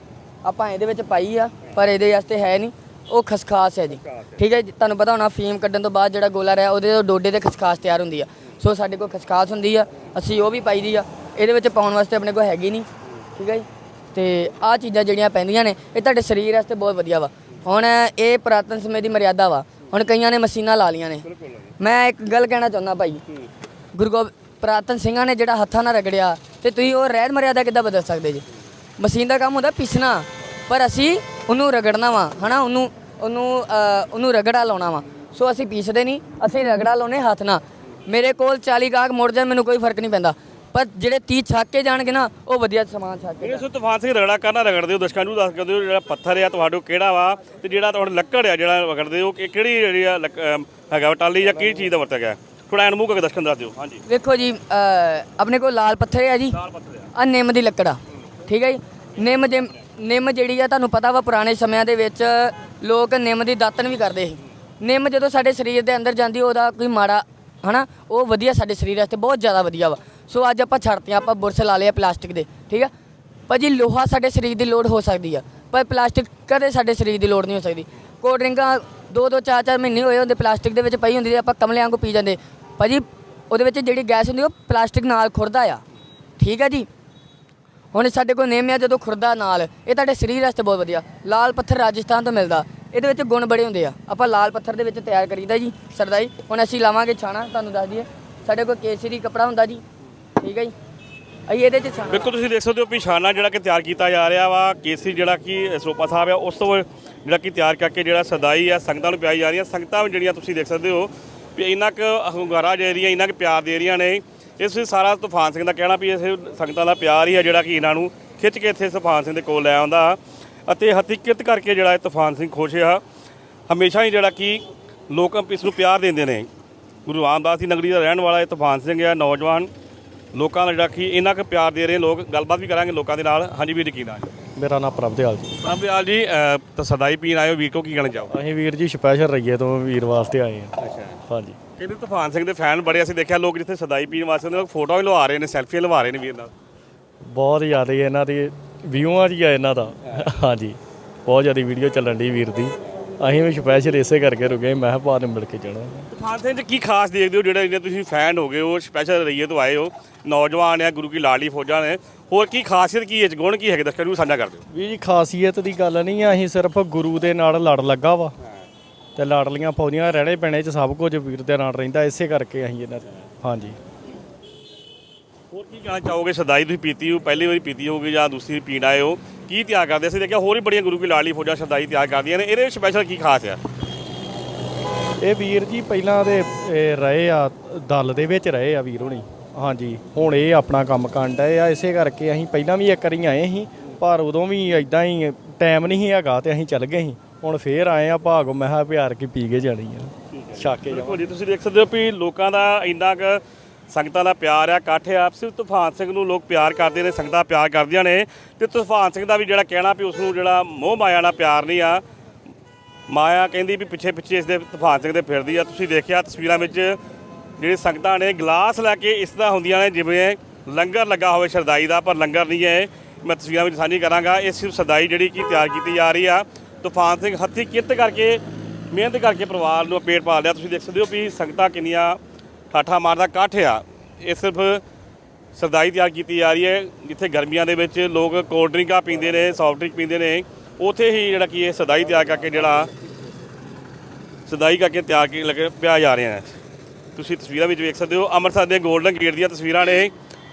ਆਪਾਂ ਇਹਦੇ ਵਿੱਚ ਪਾਈ ਆ ਪਰ ਇਹਦੇ ਵਾਸਤੇ ਹੈ ਨਹੀਂ। ਉਹ ਖਸਖਾਸ ਹੈ ਜੀ। ਠੀਕ ਹੈ ਤੁਹਾਨੂੰ ਪਤਾ ਹੋਣਾ ਫੀਮ ਕੱਢਣ ਤੋਂ ਬਾਅਦ ਜਿਹੜਾ ਗੋਲਾ ਰਿਹਾ ਉਹਦੇ ਤੋਂ ਡੋਡੇ ਤੇ ਖਸਖਾਸ ਤਿਆਰ ਹੁੰਦੀ ਆ। ਸੋ ਸਾਡੇ ਕੋਲ ਖਸਖਾਸ ਹੁੰਦੀ ਆ। ਅਸੀਂ ਉਹ ਵੀ ਪਾਈ ਦੀ ਆ। ਇਹਦੇ ਵਿੱਚ ਪਾਉਣ ਵਾਸਤੇ ਆਪਣੇ ਕੋਲ ਹੈਗੀ ਨਹੀਂ। ਠੀਕ ਹੈ ਜੀ? ਤੇ ਆਹ ਚੀਜ਼ਾਂ ਜਿਹੜੀਆਂ ਪੈਂਦੀਆਂ ਨੇ ਇਹ ਤੁਹਾਡੇ ਸਰੀਰ ਵਾਸਤੇ ਬਹੁਤ ਵਧੀਆ ਵਾ। ਹੁਣ ਇਹ ਪੁਰਾਤਨ ਸਮੇਂ ਦੀ ਮਰਿਆਦਾ ਵਾ। ਹੁਣ ਕਈਆਂ ਨੇ ਮਸ਼ੀਨਾਂ ਲਾ ਲੀਆਂ ਨੇ। ਮੈਂ ਇੱਕ ਗੱਲ ਕਹਿਣਾ ਚਾਹੁੰਦਾ ਭਾਈ। ਗੁਰੂ ਗੋਬਿੰਦ ਪ੍ਰਾਤਨ ਸਿੰਘਾਂ ਨੇ ਜਿਹੜਾ ਹੱਥਾਂ ਨਾਲ ਰਗੜਿਆ ਤੇ ਤੁਸੀਂ ਉਹ ਰਹਿਤ ਮਰਿਆਦਾ ਕਿੱਦਾਂ ਬਦਲ ਸਕਦੇ ਜੀ? ਮਸ਼ੀਨ ਦਾ ਕੰਮ ਹੁੰਦਾ ਪੀਸਣਾ ਪਰ ਅਸੀਂ ਉਹਨੂੰ ਰਗੜਨਾ ਵਾ ਹਨਾ? ਉਹਨੂੰ ਉਹਨੂੰ ਉਹਨੂੰ ਰਗੜਾ ਲਾਉਣਾ ਵਾ। ਸੋ ਅਸੀਂ ਪੀਸਦੇ ਨਹੀਂ ਅਸੀਂ ਰਗੜਾ ਲਾਉਨੇ ਹੱਥ ਨਾਲ। ਮੇਰੇ ਕੋਲ 40 ਗਾਹਕ ਮੁੜ ਜਾਣ ਮੈਨੂੰ ਕੋਈ ਫ਼ਰਕ ਨਹੀਂ ਪੈਂਦਾ। ਪਰ ਜਿਹੜੇ 30 ਛੱਕ ਕੇ ਜਾਣਗੇ ਨਾ ਉਹ ਵਧੀਆ ਸਮਾਨ ਛੱਕ ਕੇ ਇਹ ਸੋ ਤੂਫਾਨ ਸਿੰਘ ਰਗੜਾ ਕਰਨਾ ਰਗੜਦੇ ਹੋ ਦਰਸ਼ਕਾਂ ਨੂੰ ਦੱਸ ਹੋ ਜਿਹੜਾ ਪੱਥਰ ਆ ਤੁਹਾਡੇ ਕਿਹੜਾ ਵਾ ਤੇ ਜਿਹੜਾ ਤੁਹਾਡੇ ਲੱਕੜ ਆ ਜਿਹੜਾ ਰਗੜਦੇ ਹੋ ਕਿ ਕਿਹੜੀ ਜਿਹੜੀ ਆ ਲੱਕ- ਅਮ ਹੈਗਾ ਵਾ ਟਾਲੀ ਜਾਂ ਕਿਹੜੀ ਚੀਜ਼ ਦਾ ਵਰਤਿਆ ਗਿਆ? ਥੋੜਾ ਐਨ ਮੂੰਹ ਕਰਕੇ ਦਰਸ਼ਕਾਂ ਨੂੰ ਦੱਸ ਦਿਓ ਹਾਂਜੀ। ਵੇਖੋ ਜੀ ਆਪਣੇ ਕੋਲ ਲਾਲ ਪੱਥਰ ਹੈ ਜੀ। ਲਾਲ ਪੱਥਰ ਆ। ਆ ਨਿੰਮ ਦੀ ਲੱਕੜ ਆ। ਠੀਕ ਹੈ ਜੀ? ਨਿੰਮ ਜੇ ਨਿੰਮ ਜਿਹੜੀ ਆ ਤੁਹਾਨੂੰ ਪਤਾ ਵਾ ਪੁਰਾਣੇ ਸਮਿਆਂ ਦੇ ਵਿੱਚ ਲੋਕ ਨਿੰਮ ਦੀ ਦਾਤਨ ਵੀ ਕਰਦੇ ਸੀ। ਨਿੰਮ ਜਦੋਂ ਸਾਡੇ ਸਰੀਰ ਦੇ ਅੰਦਰ ਜਾਂਦੀ ਉਹਦਾ ਕੋਈ ਮਾੜਾ ਹਨਾ ਉਹ ਵਧੀਆ ਸਾਡੇ ਸਰੀਰ ਵਾਸਤੇ ਬਹੁਤ ਜ਼ਿਆਦਾ ਵਧੀਆ ਵਾ। ਸੋ ਅੱਜ ਆਪਾਂ ਛੱਡਤੇ ਆਪਾਂ ਬੁਰਸ਼ ਲਾ ਲਿਆ ਪਲਾਸਟਿਕ ਦੇ, ਠੀਕ ਆ? ਭਾਜੀ, ਲੋਹਾ ਸਾਡੇ ਸਰੀਰ ਦੀ ਲੋੜ ਹੋ ਸਕਦੀ ਆ, ਪਰ ਪਲਾਸਟਿਕ ਕਦੇ ਸਾਡੇ ਸਰੀਰ ਦੀ ਲੋੜ ਨਹੀਂ ਹੋ ਸਕਦੀ। ਕੋਲਡ ਡਰਿੰਕਾਂ ਦੋ ਦੋ, ਚਾਰ ਚਾਰ ਮਹੀਨੇ ਹੋਏ ਹੁੰਦੇ, ਪਲਾਸਟਿਕ ਦੇ ਵਿੱਚ ਪਈ ਹੁੰਦੀ ਤੇ ਆਪਾਂ ਕਮਲਿਆਂ ਕੋ ਪੀ ਜਾਂਦੇ। ਭਾਜੀ, ਉਹਦੇ ਵਿੱਚ ਜਿਹੜੀ ਗੈਸ ਹੁੰਦੀ ਉਹ ਪਲਾਸਟਿਕ ਨਾਲ ਖੁਰਦਾ ਆ, ਠੀਕ ਆ ਜੀ? ਹੁਣ ਸਾਡੇ ਕੋਲ ਨੇਮ ਆ, ਜਦੋਂ ਖੁਰਦਾ ਨਾਲ, ਇਹ ਤੁਹਾਡੇ ਸਰੀਰ ਵਾਸਤੇ ਬਹੁਤ ਵਧੀਆ। ਲਾਲ ਪੱਥਰ ਰਾਜਸਥਾਨ ਤੋਂ ਮਿਲਦਾ। ਇਹਦੇ ਵਿੱਚ ਗੁਣ ਬੜੇ ਹੁੰਦੇ ਆ। ਆਪਾਂ ਲਾਲ ਪੱਥਰ ਦੇ ਵਿੱਚ ਤਿਆਰ ਕਰੀਦਾ ਜੀ, ਸਰਦਾਈ। ਹੁਣ ਅਸੀਂ ਲਾਵਾਂਗੇ ਛਾਣਾ, ਤੁਹਾਨੂੰ ਦੱਸ ਦਈਏ। ਸਾਡੇ ਕੋਲ ਕੇਸਰੀ ਕਪੜਾ ਹੁੰਦਾ ਜੀ। ਠੀਕ ਹੈ ਜੀ। ਅਸੀਂ ਇਹਦੇ 'ਚ ਛਾਣਾ। ਬਿਲਕੁਲ ਤੁਸੀਂ ਦੇਖ ਸਕਦੇ ਹੋ ਪਿਛਾਨਾ ਜਿਹੜਾ ਕਿ ਤਿਆਰ ਕੀਤਾ ਜਾ ਰਿਹਾ ਵਾ ਕੇਸੀ ਜਿਹੜਾ ਕਿ ਸਰੋਪਾ ਸਾਹਿਬ ਆ, ਉਸ ਤੋਂ ਜਿਹੜਾ ਕਿ ਤਿਆਰ ਕਰਕੇ ਜਿਹੜਾ ਸਦਾਈ ਆ, ਸੰਗਤਾਂ ਨੂੰ ਪਿਆਈ ਜਾ ਰਹੀਆਂ। ਸੰਗਤਾਂ ਵੀ ਜਿਹੜੀਆਂ ਤੁਸੀਂ ਦੇਖ ਸਕਦੇ ਹੋ ਵੀ ਇੰਨਾ ਕੁ ਹੁੰਗਾਰਾ ਦੇ ਰਹੀਆਂ, ਇੰਨਾ ਕੁ ਪਿਆਰ ਦੇ ਰਹੀਆਂ ਨੇ। ਇਸ ਵਿੱਚ ਸਾਰਾ ਤੂਫਾਨ ਸਿੰਘ ਦਾ ਕਹਿਣਾ ਵੀ ਇਸ ਸੰਗਤਾਂ ਦਾ ਪਿਆਰ ਹੀ ਆ ਜਿਹੜਾ ਕਿ ਇਹਨਾਂ ਨੂੰ ਖਿੱਚ ਕੇ ਇੱਥੇ ਤੂਫਾਨ ਸਿੰਘ ਦੇ ਕੋਲ ਲੈ ਆਉਂਦਾ। ਅਤੇ ਹਕੀਕਤ ਕਰਕੇ ਜਿਹੜਾ ਇਹ ਤੂਫਾਨ ਸਿੰਘ ਖੁਸ਼ ਆ। ਹਮੇਸ਼ਾ ਹੀ ਜਿਹੜਾ ਕਿ ਲੋਕ ਇਸ ਨੂੰ ਪਿਆਰ ਦਿੰਦੇ ਨੇ। ਗੁਰੂ ਰਾਮਦਾਸ ਦੀ ਨਗਰੀ ਦਾ ਰਹਿਣ ਵਾਲਾ ਇਹ ਤੂਫਾਨ ਸਿੰਘ ਆ, ਨੌਜਵਾਨ। ਲੋਕਾਂ ਦਾ ਜਿਹੜਾ ਕਿ ਇੰਨਾ ਕੁ ਪਿਆਰ ਦੇ ਰਹੇ ਲੋਕ ਗੱਲਬਾਤ ਵੀ ਕਰਾਂਗੇ ਲੋਕਾਂ ਦੇ ਨਾਲ। ਹਾਂਜੀ ਵੀਰ ਕੀ ਨਾਮ ਮੇਰਾ ਨਾਮ ਪ੍ਰਭਦੇਵਾਲ ਜੀ। ਪ੍ਰਭਿਆਲ ਜੀ ਅਹ, ਤਾਂ ਸਦਾਈ ਪੀਣ ਆਇਓ ਵੀਰ ਕੋ ਕੀ ਕਹਿਣਾ ਚਾਹੋ ਅਸੀਂ ਵੀਰ ਜੀ ਸਪੈਸ਼ਲ ਰਈਏ ਤੋਂ ਵੀਰ ਵਾਸਤੇ ਆਏ ਹਾਂ। ਅੱਛਾ ਹਾਂਜੀ। ਕਹਿੰਦੇ ਤੂਫਾਨ ਸਿੰਘ ਦੇ ਫੈਨ ਬੜੇ ਅਸੀਂ ਦੇਖਿਆ ਲੋਕ ਜਿੱਥੇ ਸਦਾਈ ਪੀਣ ਵਾਸਤੇ ਨੇ ਫੋਟੋ ਵੀ ਲਵਾ ਰਹੇ ਨੇ ਸੈਲਫੀ ਲਵਾ ਰਹੇ ਨੇ ਵੀਰ ਨਾਲ। ਬਹੁਤ ਜ਼ਿਆਦਾ ਇਹਨਾਂ ਦੀ ਵਿਊਆਂ ਜੀ ਆ ਇਹਨਾਂ ਦਾ। ਹਾਂਜੀ। ਬਹੁਤ ਜ਼ਿਆਦਾ ਵੀਡੀਓ ਚੱਲਣ ਦੀ ਵੀਰ ਦੀ। ਅਸੀਂ ਵੀ ਸਪੈਸ਼ਲ ਇਸੇ ਕਰਕੇ ਰੁਕੇ ਮੈਂ ਕਿਹਾ ਭਾ ਨੂੰ ਮਿਲ ਕੇ ਜਾਣਾ। ਤੂਫਾਨ ਸਿੰਘ 'ਚ ਕੀ ਖਾਸ ਦੇਖਦੇ ਹੋ ਜਿਹੜੇ ਇੰਨੇ ਤੁਸੀਂ ਫੈਨ ਹੋ ਗਏ ਹੋ ਸਪੈਸ਼ਲ ਰਈਏ ਤੋਂ ਆਏ ਹੋ ਨੌਜਵਾਨ ਆ ਗੁਰੂ ਕੀ ਲਾਡਲੀ ਫੌਜਾਂ ਨੇ ਹੋਰ ਕੀ ਖਾਸੀਅਤ ਕੀ ਹੈ ਗੁਣ ਕੀ ਹੈਗੇ ਦਰਸ਼ਕਾਂ ਨੂੰ ਸਾਂਝਾ ਕਰ ਦਿਓ। ਵੀ ਜੀ ਖਾਸੀਅਤ ਦੀ ਗੱਲ ਨਹੀਂ ਆ ਅਸੀਂ ਸਿਰਫ ਗੁਰੂ ਦੇ ਨਾਲ ਲੜ ਲੱਗਾ ਵਾ। ਤੇ ਲਾਡਲੀਆਂ ਫੌਜੀਆਂ ਰਹਿਣੇ ਪੈਣੇ ਚ ਸਭ ਕੁਝ ਵੀਰ ਦੇ ਨਾਲ ਰਹਿੰਦਾ ਇਸੇ ਕਰਕੇ ਅਸੀਂ ਇਹਨਾਂ ਹਾਂਜੀ। ਹੋਰ ਕੀ ਕਹਿਣਾ ਚਾਹੋਗੇ? ਸਦਾਈ ਤੁਸੀਂ ਪੀਤੀ ਹੋ ਪਹਿਲੀ ਵਾਰੀ ਪੀਤੀ ਹੋਗੀ ਜਾਂ ਦੂਸਰੀ ਪੀਣ ਆਏ ਹੋ। ਕੀ ਤਿਆਰ ਕਰਦੇ? ਅਸੀਂ ਦੇਖਿਆ ਹੋਰ ਵੀ ਬੜੀਆਂ ਗੁਰੂ ਕੀ ਲਾਡਲੀ ਫੌਜਾਂ ਸਦਾਈ ਤਿਆਰ ਕਰਦੀਆਂ ਨੇ। ਇਹਦੇ ਸਪੈਸ਼ਲ ਕੀ ਖਾਸ ਆ? ਇਹ ਵੀਰ ਜੀ ਪਹਿਲਾਂ ਦੇ ਰਹੇ ਆ ਦਲ ਦੇ ਵਿੱਚ ਰਹੇ ਆ ਵੀਰ ਹੁਣੀ। ਹਾਂਜੀ ਹੁਣ ਇਹ ਆਪਣਾ ਕੰਮ ਕਰਨ ਡਏ ਆ। ਇਸੇ ਕਰਕੇ ਅਸੀਂ ਪਹਿਲਾਂ ਵੀ ਇੱਕ ਵਾਰੀ ਆਏ ਸੀ ਪਰ ਉਦੋਂ ਵੀ ਇਦਾਂ ਹੀ ਟਾਈਮ ਨਹੀਂ ਸੀ ਹੈਗਾ ਤੇ ਅਸੀਂ ਚੱਲ ਗਏ ਸੀ। ਹੁਣ ਫੇਰ ਆਏ ਆ ਭਾਗੋ ਮੈਂ ਕਿਹਾ ਪਿਆਰ ਕੇ ਪੀ ਕੇ ਜਾਣੀ ਆ। ਛੱਕ ਬਿਲਕੁਲ ਜੀ ਤੁਸੀਂ ਦੇਖ ਸਕਦੇ ਹੋ ਵੀ ਲੋਕਾਂ ਦਾ ਇੰਨਾ ਕੁ ਸੰਗਤਾਂ ਦਾ ਪਿਆਰ ਆ, ਇਕੱਠ ਆ। ਸਿਰਫ ਤੂਫਾਨ ਸਿੰਘ ਨੂੰ ਲੋਕ ਪਿਆਰ ਕਰਦੇ ਨੇ, ਸੰਗਤਾਂ ਪਿਆਰ ਕਰਦੀਆਂ ਨੇ। ਤੇ ਤੂਫਾਨ ਸਿੰਘ ਦਾ ਵੀ ਜਿਹੜਾ ਕਹਿਣਾ ਵੀ ਉਸ ਨੂੰ ਜਿਹੜਾ ਮੋਹ ਮਾਇਆ ਨਾਲ ਪਿਆਰ ਨਹੀਂ ਆ। ਮਾਇਆ ਕਹਿੰਦੀ ਵੀ ਪਿੱਛੇ ਪਿੱਛੇ ਇਸ ਦੇ ਤੂਫਾਨ ਸਿੰਘ ਦੇ ਫਿਰਦੀ ਆ। ਤੁਸੀਂ ਦੇਖਿਆ ਤਸਵੀਰਾਂ ਵਿੱਚ ਜਿਹੜੀ ਸੰਗਤਾਂ ਨੇ ਗਲਾਸ ਲੈ ਕੇ ਇਸ ਤਰ੍ਹਾਂ ਹੁੰਦੀਆਂ ਨੇ, ਜਿਵੇਂ ਲੰਗਰ ਲੱਗਾ ਹੋਵੇ ਸ਼ਰਦਾਈ ਦਾ, ਪਰ ਲੰਗਰ ਨਹੀਂ ਹੈ। ਮੈਂ ਤਸਵੀਰਾਂ ਵਿੱਚ ਸਾਂਝੀ ਕਰਾਂਗਾ, ਇਹ ਸਿਰਫ ਸਦਾਈ ਜਿਹੜੀ ਕਿ ਤਿਆਰ ਕੀਤੀ ਜਾ ਰਹੀ ਆ। ਤੂਫਾਨ ਸਿੰਘ ਹੱਥੀ ਕਿਰਤ ਕਰਕੇ, ਮਿਹਨਤ ਕਰਕੇ ਪਰਿਵਾਰ ਨੂੰ ਪੇਟ ਪਾਲ ਲਿਆ ਤੁਸੀਂ ਦੇਖ ਸਕਦੇ ਹੋ ਵੀ ਸੰਗਤਾਂ ਕਿੰਨੀਆਂ ਠਾਠਾ ਮਾਰਦਾ ਇਕੱਠ ਆ। ਇਹ ਸਿਰਫ ਸਰਦਾਈ ਤਿਆਰ ਕੀਤੀ ਜਾ ਰਹੀ ਹੈ ਜਿੱਥੇ ਗਰਮੀਆਂ ਦੇ ਵਿੱਚ ਲੋਕ ਕੋਲਡ ਡਰਿੰਕਾਂ ਪੀਂਦੇ ਨੇ ਸੌਫਟ ਡਰਿੰਕ ਪੀਂਦੇ ਨੇ। ਉੱਥੇ ਹੀ ਜਿਹੜਾ ਕੀ ਇਹ ਸਦਾਈ ਤਿਆਰ ਕਰਕੇ ਜਿਹੜਾ ਸਦਾਈ ਕਰਕੇ ਤਿਆਰ ਕੇ ਲੱਗੇ ਪਿਆ ਜਾ ਰਹੇ ਨੇ ਤੁਸੀਂ ਤਸਵੀਰਾਂ ਵਿੱਚ ਵੇਖ ਸਕਦੇ ਹੋ ਅੰਮ੍ਰਿਤਸਰ ਦੇ 골ਡਨ ਗੇਟ ਦੀਆਂ ਤਸਵੀਰਾਂ ਨੇ।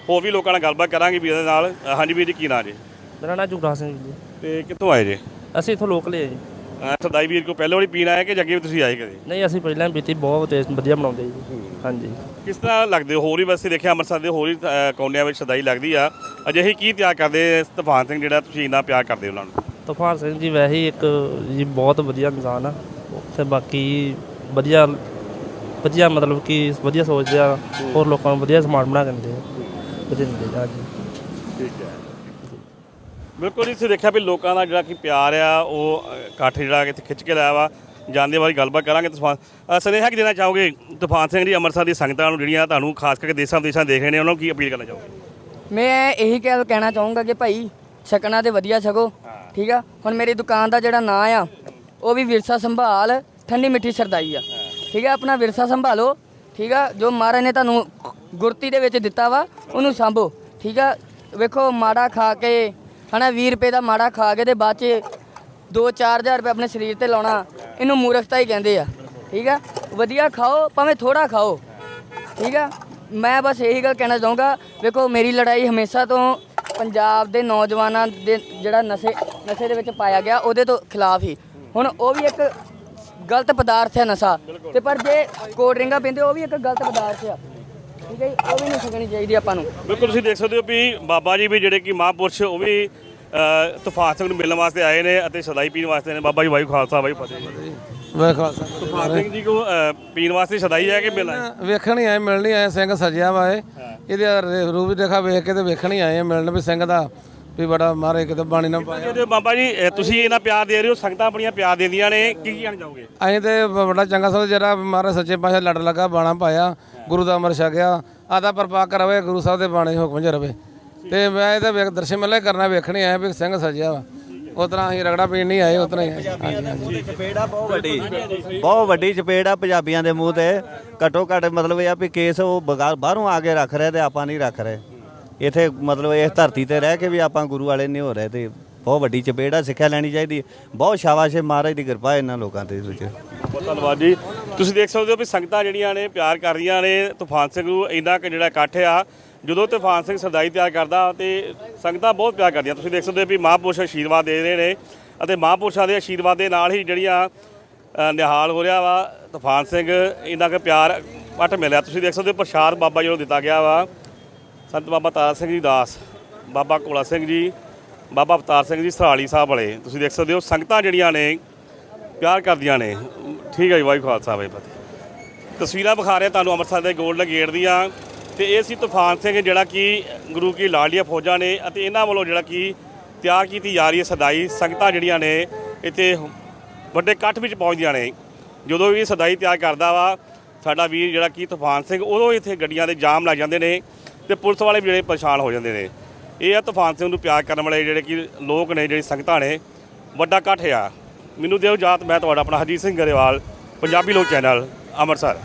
ਹੋਰ ਵੀ ਲੋਕਾਂ ਨਾਲ ਗੱਲਬਾਤ ਕਰਾਂਗੇ ਵੀਰ ਦੇ ਨਾਲ। ਹਾਂਜੀ ਵੀਰ ਜੀ ਕੀ ਨਾਂ ਜੀ? ਮੇਰਾ ਨਾਮ ਜੁਗਰਾਜ ਸਿੰਘ ਜੀ। ਤੇ ਕਿੱਥੋਂ ਆਏ ਜੀ? ਅਸੀਂ ਇਥੋਂ ਲੋਕਲ ਹੀ ਹਾਂ ਜੀ। ਅ, ਸਦਾਈ ਵੀਰ ਕੋ ਪਹਿਲੇ ਵਾਰੀ ਪੀਣ ਆਏ ਕਿ ਜੱਗੇ ਵੀ ਤੁਸੀਂ ਆਏ ਕਦੇ? ਨਹੀਂ ਅਸੀਂ ਪਹਿਲਾਂ ਵੀ ਪੀਤੀ ਬਹੁਤ ਟੇਸਟ ਵਧੀਆ ਬਣਾਉਂਦੇ ਜੀ। ਹਾਂਜੀ। ਕਿਸ ਤਰ੍ਹਾਂ ਲੱਗਦੇ ਹੋ? ਹੋਰ ਵੀ ਵੈਸੇ ਦੇਖਿਆ ਅੰਮ੍ਰਿਤਸਰ ਦੇ ਹੋਰ ਹੀ ਅ, ਵਿੱਚ ਸਦਾਈ ਲੱਗਦੀ ਆ। ਅਜਿਹੀ ਕੀ ਤਿਆਰ ਕਰਦੇ ਤੂਫਾਨ ਸਿੰਘ ਜਿਹੜਾ ਤੁਸੀਂ ਇੰਨਾ ਪਿਆਰ ਕਰਦੇ ਹੋ ਉਹਨਾਂ ਨੂੰ? ਤੂਫਾਨ ਸਿੰਘ ਜੀ ਵੈਸੇ ਹੀ ਇੱਕ ਜੀ ਬਹੁਤ ਵਧੀਆ ਇਨਸਾਨ ਆ। ਤੇ ਬਾਕੀ ਵਧੀਆ ਵਧੀਆ ਮਤਲਬ ਕਿ ਵਧੀਆ ਸੋਚਦੇ ਆ। ਹੋਰ ਲੋਕਾਂ ਨੂੰ ਵਧੀਆ ਸਮਾਨ ਬਣਾ ਕੇ ਦਿੰਦੇ ਆ। ਵਧੀਆ ਦਿੰਦੇ ਆ ਜੀ। ਠੀਕ ਹੈ। ਬਿਲਕੁਲ ਜੀ ਤੁਸੀਂ ਦੇਖਿਆ ਵੀ ਲੋਕਾਂ ਦਾ ਜਿਹੜਾ ਕਿ ਪਿਆਰ ਆ ਉਹ ਇਕੱਠ ਜਿਹੜਾ ਇੱਥੇ ਖਿੱਚ ਕੇ ਲਾਇਆ ਵਾ। ਜਾਂਦੇ ਵਾਰੀ ਗੱਲਬਾਤ ਕਰਾਂਗੇ ਤੂਫਾਨ। ਸੁਨੇਹਾ ਕੀ ਦੇਣਾ ਚਾਹੋਗੇ? ਤੂਫਾਨ ਸਿੰਘ ਜੀ ਅੰਮ੍ਰਿਤਸਰ ਦੀ ਸੰਗਤਾਂ ਨੂੰ ਜਿਹੜੀਆਂ ਤੁਹਾਨੂੰ ਖਾਸ ਕਰਕੇ ਦੇਸ਼ਾਂ ਵਿਦੇਸ਼ਾਂ ਦੇਖ ਰਹੇ ਨੇ ਉਹਨਾਂ ਨੂੰ ਕੀ ਅਪੀਲ ਕਰਨਾ ਚਾਹੋਗੇ? ਮੈਂ ਇਹੀ ਕਹਿ ਕਹਿਣਾ ਚਾਹੂੰਗਾ ਕਿ ਭਾਈ ਛਕਣਾ ਤੇ ਵਧੀਆ ਛਕੋ ਠੀਕ ਆ? ਹੁਣ ਮੇਰੀ ਦੁਕਾਨ ਦਾ ਜਿਹੜਾ ਨਾਂ ਆ ਉਹ ਵੀ ਵਿਰਸਾ ਸੰਭਾਲ ਠੰਡੀ ਮਿੱਠੀ ਸਰਦਾਈ ਆ। ਠੀਕ ਆ? ਆਪਣਾ ਵਿਰਸਾ ਸੰਭਾਲੋ ਠੀਕ ਆ? ਜੋ ਮਹਾਰਾਜ ਨੇ ਤੁਹਾਨੂੰ ਗੁਰਤੀ ਦੇ ਵਿੱਚ ਦਿੱਤਾ ਵਾ ਉਹਨੂੰ ਸੰਭੋ ਠੀਕ ਆ? ਵੇਖੋ ਮਾੜਾ ਖਾ ਕੇ ਹਨਾ 20 ਰੁਪਏ ਦਾ ਮਾੜਾ ਖਾ ਕੇ ਤੇ ਬਾਅਦ ਚ 2-4000 ਰੁਪਏ ਆਪਣੇ ਸਰੀਰ ਤੇ ਲਾਉਣਾ, ਇਹਨੂੰ ਮੂਰਖਤਾ ਹੀ ਕਹਿੰਦੇ ਆ। ਠੀਕ ਆ? ਵਧੀਆ ਖਾਓ, ਭਾਵੇਂ ਥੋੜਾ ਖਾਓ। ਠੀਕ ਆ? ਮੈਂ ਬਸ ਇਹੀ ਗੱਲ ਕਹਿਣਾ ਚਾਹੂੰਗਾ, ਵੇਖੋ, ਮੇਰੀ ਲੜਾਈ ਹਮੇਸ਼ਾ ਤੋਂ ਪੰਜਾਬ ਦੇ ਨੌਜਵਾਨਾਂ ਦੇ ਜਿਹੜਾ ਨਸ਼ੇ ਨਸ਼ੇ ਦੇ ਵਿੱਚ ਪਾਇਆ ਗਿਆ, ਉਹਦੇ ਤੋਂ ਖਿਲਾਫ ਹੀ। ਹੁਣ ਉਹ ਵੀ ਇੱਕ ਗਲਤ ਪਦਾਰਥ ਹੈ ਨਸ਼ਾ। ਤੇ ਪਰ ਜੇ ਕੋਲਡ ਡਰਿੰਕਾਂ ਪੀਂਦੇ, ਉਹ ਵੀ ਇੱਕ ਗਲਤ ਪਦਾਰਥ ਆ। ਠੀਕ ਹੈ ਜੀ? ਉਹ ਵੀ ਨਹੀਂ ਸਕਣੀ ਚਾਹੀਦੀ ਆਪਾਂ ਨੂੰ। ਬਿਲਕੁਲ, ਤੁਸੀਂ ਦੇਖ ਸਕਦੇ ਹੋ ਵੀ ਬਾਬਾ ਜੀ ਵੀ ਜਿਹੜੇ ਕਿ ਮਹਾਂਪੁਰਸ਼, ਉਹ ਵੀ ਅ, ਤੂਫਾਨ ਸਿੰਘ ਨੂੰ ਮਿਲਣ ਵਾਸਤੇ ਆਏ ਨੇ ਅਤੇ ਸਦਾਈ ਪੀਣ ਵਾਸਤੇ ਨੇ। ਬਾਬਾ ਜੀ ਵਾਹਿਗੁਰੂ ਖਾਲਸਾ ਵਾਹਿਗੁਰੂ ਫਤਿਹ ਜੀ। ਖਾਲਸਾ ਤੂਫਾਨ ਸਿੰਘ ਜੀ ਕੋ ਅ, ਪੀਣ ਵਾਸਤੇ ਸਦਾਈ ਹੈ ਕਿ ਮਿਲਣਾ ਵੇਖਣ ਹੀ ਆਏ ਮਿਲਣ ਹੀ ਆਏ ਸਿੰਘ ਸਜਿਆ ਵਾ ਇਹ। ਇਹਦੇ ਰੂਪ ਦੇਖਾ ਵੇਖ ਕੇ ਤੇ ਵੇਖਣ ਹੀ ਆਏ ਆ, ਮਿਲਣ ਵੀ ਸਿੰਘ ਦਾ। ਵੀ ਬੜਾ ਮਾਰੇ ਕਿਤੇ ਬਾਣੀ ਨਾ ਪਾਇਆ। ਇਹਦੇ ਬਾਬਾ ਜੀ ਅ, ਤੁਸੀਂ ਇਹਨਾਂ ਪਿਆਰ ਦੇ ਰਹੇ ਹੋ ਸੰਗਤਾਂ ਆਪਣੀਆਂ ਪਿਆਰ ਦਿੰਦੀਆਂ ਨੇ ਕੀ ਕੀ ਕਹਿਣਾ ਚਾਹੋਗੇ ਅਸੀਂ ਤੇ ਬ- ਬੜਾ ਚੰਗਾ ਸੋਚ ਜਰਾ ਮਹਾਰਾਜ ਸੱਚੇ ਪਾਤਸ਼ਾਹ ਲੜ ਲੱਗਾ ਬਾਣਾ ਪਾਇਆ ਗੁਰੂ ਦਾ ਅਮਰ ਛਕਿਆ ਆਦਾ ਪਰਪਾਕ ਕਰਵੇ ਗੁਰੂ ਸਾਹਿਬ ਦੇ ਬਾਣੇ ਹੁਕਮ ਚ ਰਵੇ। ਤੇ ਮੈਂ ਇਹਦੇ ਵੇਖ ਦਰਸ਼ਨ ਮੇਲੇ ਕਰਨਾ ਵੇਖਣ ਆਇਆ ਵੀ ਸਿੰਘ ਸਜਿਆ ਵਾ। ਉਸ ਤਰ੍ਹਾਂ ਅਸੀਂ ਰਗੜਾ ਪੀਣ ਨਹੀਂ ਆਏ ਉਸ ਤਰ੍ਹਾਂ ਹੀ ਆਏ। ਹਾਂਜੀ ਹਾਂਜੀ ਚਪੇੜ ਆ ਬਹੁਤ ਵੱਡੀ। ਬਹੁਤ ਵੱਡੀ ਚਪੇੜ ਆ ਪੰਜਾਬੀਆਂ ਦੇ ਮੂੰਹ ਤੇ। ਘੱਟੋ ਘੱਟ ਮਤਲਬ ਇਹ ਆ ਵੀ ਕੇਸ ਉਹ ਬਗਾ- ਬਾਹਰੋਂ ਆ ਕੇ ਰੱਖ ਰਹੇ ਤੇ ਆਪਾਂ ਨਹੀਂ ਰੱਖ ਰਹੇ। ਇਥੇ ਮਤਲਬ ਇਸ ਧਰਤੀ ਤੇ ਰਹਿ ਕੇ ਵੀ ਆਪਾਂ ਗੁਰੂ ਵਾਲੇ ਨਹੀਂ ਹੋ ਰਹੇ ਤੇ ਬਹੁਤ ਵੱਡੀ ਚਪੇੜ ਆ ਸਿੱਖਿਆ ਲੈਣੀ ਚਾਹੀਦੀ ਹੈ। ਬਹੁਤ ਸ਼ਾਬਾਸ਼ ਹੈ ਮਹਾਰਾਜ ਦੀ ਕਿਰਪਾ ਹੈ ਇਹਨਾਂ ਲੋਕਾਂ ਤੇ ਵਿੱਚ। ਬਹੁਤ ਧੰਨਵਾਦ ਜੀ। ਤੁਸੀਂ ਦੇਖ ਸਕਦੇ ਹੋ ਵੀ ਸੰਗਤਾਂ ਜਿਹੜੀਆਂ ਨੇ ਪਿਆਰ ਕਰ ਰਹੀਆਂ ਨੇ ਤੂਫਾਨ ਸਿੰਘ ਨੂੰ ਇੰਨਾ ਕਿ ਜਿਹੜਾ ਇਕੱਠ ਆ ਜਦੋਂ ਤੂਫਾਨ ਸਿੰਘ ਸਰਦਾਈ ਤਿਆਰ ਕਰਦਾ ਤੇ ਸੰਗਤਾਂ ਬਹੁਤ ਪਿਆਰ ਕਰਦੀਆਂ। ਤੁਸੀਂ ਦੇਖ ਸਕਦੇ ਹੋ ਵੀ ਮਹਾਂਪੁਰਸ਼ ਆਸ਼ੀਰਵਾਦ ਦੇ ਰਹੇ ਨੇ ਅਤੇ ਮਹਾਂਪੁਰਸ਼ਾਂ ਦੇ ਆਸ਼ੀਰਵਾਦ ਦੇ ਨਾਲ ਹੀ ਜਿਹੜੀਆਂ ਨਿਹਾਲ ਹੋ ਰਿਹਾ ਵਾ, ਤੂਫਾਨ ਸਿੰਘ, ਇੰਨਾ ਕਿ ਪਿਆਰ ਪੱਟ ਮਿਲਿਆ। ਤੁਸੀਂ ਦੇਖ ਸਕਦੇ ਹੋ ਪ੍ਰਸ਼ਾਦ ਬਾਬਾ ਜੀ ਨੂੰ ਦਿੱਤਾ ਗਿਆ ਵਾ। ਸੰਤ ਬਾਬਾ ਤਾਰਾ ਸਿੰਘ ਜੀ ਦਾਸ, ਬਾਬਾ ਕੋਲਾ ਸਿੰਘ ਜੀ, ਬਾਬਾ ਅਵਤਾਰ ਸਿੰਘ ਜੀ ਸਰਾਲੀ ਸਾਹਿਬ ਵਾਲੇ। ਤੁਸੀਂ ਦੇਖ ਸਕਦੇ ਹੋ ਸੰਗਤਾਂ ਜਿਹੜੀਆਂ ਨੇ, ਪਿਆਰ ਕਰਦੀਆਂ ਨੇ। ਠੀਕ ਹੈ ਜੀ, ਵਾਹਿਗੁਰੂ ਖਾਲਸਾ, ਵਾਹਿਗੁਰੂ ਫਤਿਹ। ਤਸਵੀਰਾਂ ਵਿਖਾ ਰਿਹਾ ਤੁਹਾਨੂੰ ਅੰਮ੍ਰਿਤਸਰ ਦੇ ਗੋਲਡਨ ਗੇਟ ਦੀਆਂ। ਤੇ ਇਹ ਸੀ ਤੂਫਾਨ ਸਿੰਘ ਜਿਹੜਾ ਕਿ ਗੁਰੂ ਕੀ ਲਾਡੀਆਂ ਫੌਜਾਂ ਨੇ ਅਤੇ ਇਹਨਾਂ ਵੱਲੋਂ ਜਿਹੜਾ ਕਿ ਤਿਆਰ ਕੀਤੀ ਜਾ ਰਹੀ ਹੈ ਸਦਾਈ। ਸੰਗਤਾਂ ਜਿਹੜੀਆਂ ਨੇ ਇੱਥੇ ਵੱਡੇ ਇਕੱਠ ਵਿੱਚ ਪਹੁੰਚਦੀਆਂ ਨੇ। ਜਦੋਂ ਵੀ ਸਦਾਈ ਤਿਆਰ ਕਰਦਾ ਵਾ, ਸਾਡਾ ਵੀਰ ਜਿਹੜਾ ਕਿ ਤੂਫਾਨ ਸਿੰਘ, ਉਦੋਂ ਇੱਥੇ ਗੱਡੀਆਂ ਦੇ ਜਾਮ ਲੱਗ ਜਾਂਦੇ ਨੇ ਤੇ ਪੁਲਿਸ ਵਾਲੇ ਵੀ ਜਿਹੜੇ ਪਰੇਸ਼ਾਨ ਹੋ ਜਾਂਦੇ ਨੇ। ਇਹ ਆ ਤੂਫਾਨ ਸਿੰਘ ਨੂੰ ਪਿਆਰ ਕਰਨ ਵਾਲੇ ਜਿਹੜੇ ਕਿ ਲੋਕ ਨੇ, ਜਿਹੜੀ ਸੰਗਤਾਂ ਨੇ, ਵੱਡਾ ਇਕੱਠ ਆ। ਮੈਨੂੰ ਦਿਓ ਜਾਤ ਮੈਂ ਤੁਹਾਡਾ ਆਪਣਾ ਹਰਜੀਤ ਸਿੰਘ ਗਰੇਵਾਲ, ਪੰਜਾਬੀ ਲੋਕ ਚੈਨਲ, ਅੰਮ੍ਰਿਤਸਰ।